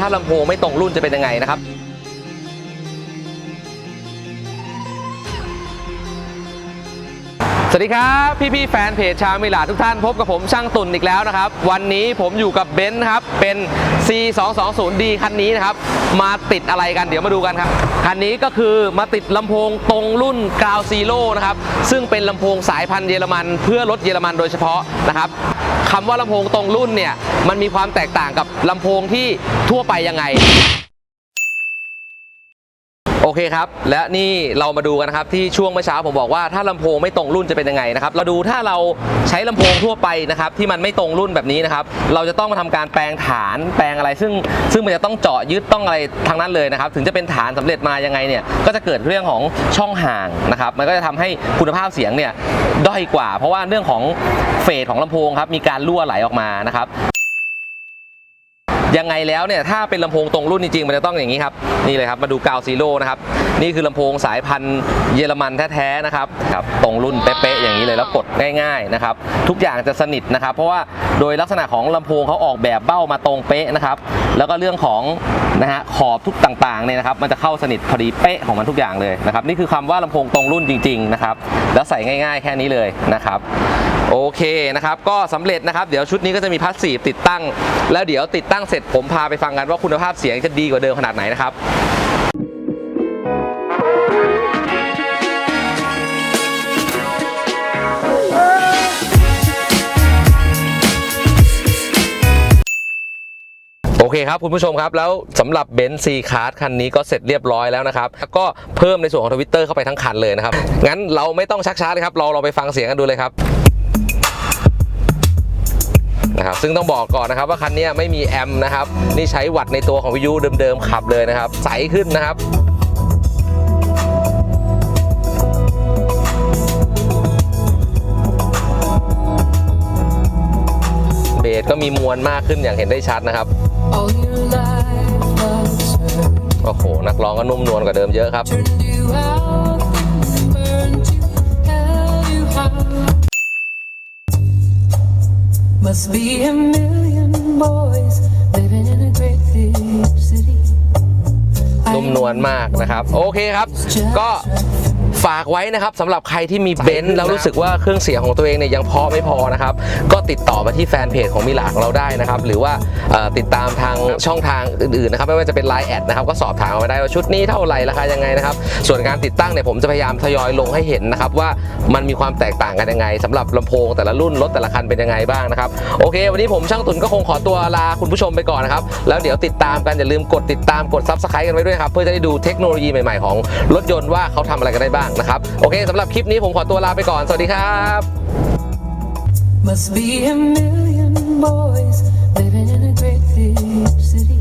ถ้าลำโพงไม่ตรงรุ่นจะเป็นยังไงนะครับ สวัสดีครับพี่ๆแฟนเพจชาวมิลาทุกท่านพบกับผมช่างตุ่นอีกแล้วนะครับ วันนี้ผมอยู่กับเบนซ์ครับ เป็น C220D คันนี้นะครับ มาติดอะไรกันเดี๋ยวมาดูกันครับ คันนี้ก็คือมาติดลำโพงตรงรุ่นกาวซีโร่นะครับ ซึ่งเป็นลำโพงสายพันธุ์เยอรมัน เพื่อรถเยอรมันโดยเฉพาะนะครับคำว่าลำโพงตรงรุ่นเนี่ยมันมีความแตกต่างกับลำโพงที่ทั่วไปยังไง เคครับ และนี่เรามาดูกันนะครับที่ช่วงเมื่อเช้าผมบอกว่าถ้าลำโพงไม่ตรงรุ่นจะเป็นยังไงนะครับเราดูถ้าเราใช้ลำโพงทั่วไปนะครับที่มันไม่ตรงรุ่นแบบนี้นะครับเราจะต้องมาทำการแปลงฐานแปลงอะไร ซึ่งซึ่งมันจะต้องเจาะยึดต้องอะไรทางนั้นเลยนะครับถึงจะเป็นฐานสำเร็จมายังไงเนี่ยก็จะเกิดเรื่องของช่องห่างนะครับมันก็จะทำให้คุณภาพเสียงเนี่ยด้อยกว่า เพราะว่าเรื่องของเฟสของลำโพงครับมีการรั่วไหลออกมานะครับ ยังไงแล้วเนี่ยถ้าเป็นลำโพงตรงรุ่นจริงๆมันจะต้องอย่างนี้ครับนี่เลยครับมาดูกาวซีโร่นะครับนี่คือลำโพงสายพันธุ์เยอรมันแท้ๆนะครับครับตรงรุ่นเป๊ะๆอย่างนี้เลยแล้วกดง่ายๆนะครับทุกอย่างจะสนิทนะครับ เพราะว่าโดยลักษณะของลำโพงเขาออกแบบเบ้ามาตรงเป๊ะนะครับแล้วก็เรื่องของนะฮะขอบทุกต่างๆเนี่ยนะครับมันจะเข้าสนิทพอดีเป๊ะของมันทุกอย่างเลยนะครับนี่คือคำว่าลำโพงตรงรุ่นจริงๆนะครับแล้วใส่ง่าย ๆ แค่นี้เลยนะครับ โอเคนะครับ ก็สำเร็จนะครับ เดี๋ยวชุดนี้ก็จะมีพาสซีฟติดตั้ง แล้วเดี๋ยวติดตั้งเสร็จผมพาไปฟังกันว่าคุณภาพเสียงจะดีกว่าเดิมขนาดไหนนะครับโอเคครับ คุณผู้ชมครับ แล้วสำหรับเบนซ์ซีคาร์คันนี้ก็เสร็จเรียบร้อยแล้วนะครับ ก็เพิ่มในส่วนของทวิตเตอร์เข้าไปทั้งคันเลยนะครับ งั้นเราไม่ต้องชักช้าเลยครับ เราเราไปฟังเสียงกันดูเลยครับ นะครับซึ่งต้องบอกก่อนนะครับว่าคันนี้ไม่มีแอมนะครับนี่ใช้วัดในตัวของวิทยุเดิมๆขับเลยนะครับ ใสขึ้นนะครับเบสก็มีมวลมากขึ้นอย่างเห็นได้ชัดนะครับโอ้โหนักร้องก็นุ่มนวลกว่าเดิมเยอะครับ Must be a million boys living in a great big city นุ่มนวลมากนะครับ โอเคครับ ก็ ฝากไว้นะครับสำหรับใครที่มีเบนซ์แล้วรู้สึกว่าเครื่องเสียงของตัวเองเนี่ยยังพอไม่พอนะครับ ก็ติดต่อมาที่แฟนเพจของมิลาของเราได้นะครับ หรือว่าเอ่อติดตามทางช่องทางอื่นๆนะครับไม่ว่าจะเป็น Line แอดนะครับก็สอบถามมาได้ว่าชุดนี้เท่าไหร่ราคายังไงนะครับ ส่วนการติดตั้งเนี่ยผมจะพยายามทยอยลงให้เห็นนะครับว่ามันมีความแตกต่างกันยังไงสำหรับลำโพงแต่ละรุ่นรถแต่ละคันเป็นยังไงบ้างนะครับโอเค วันนี้ผมช่างตุนก็คงขอตัวลาคุณผู้ชมไปก่อนนะครับแล้วเดี๋ยวติดตามกันอย่าลืมกดติดตามกดซับสไครต์กันไว้ด้วยครับเพื่อจะได้ดูเทคโนโลยีใหม่ๆของรถยนต์ว่าเขาทำอะไรกันได้บ้างางนะครับ โอเคสำหรับคลิปนี้ผมขอตัวลาไปก่อน สวัสดีครับ Must be a million boys living in a great big city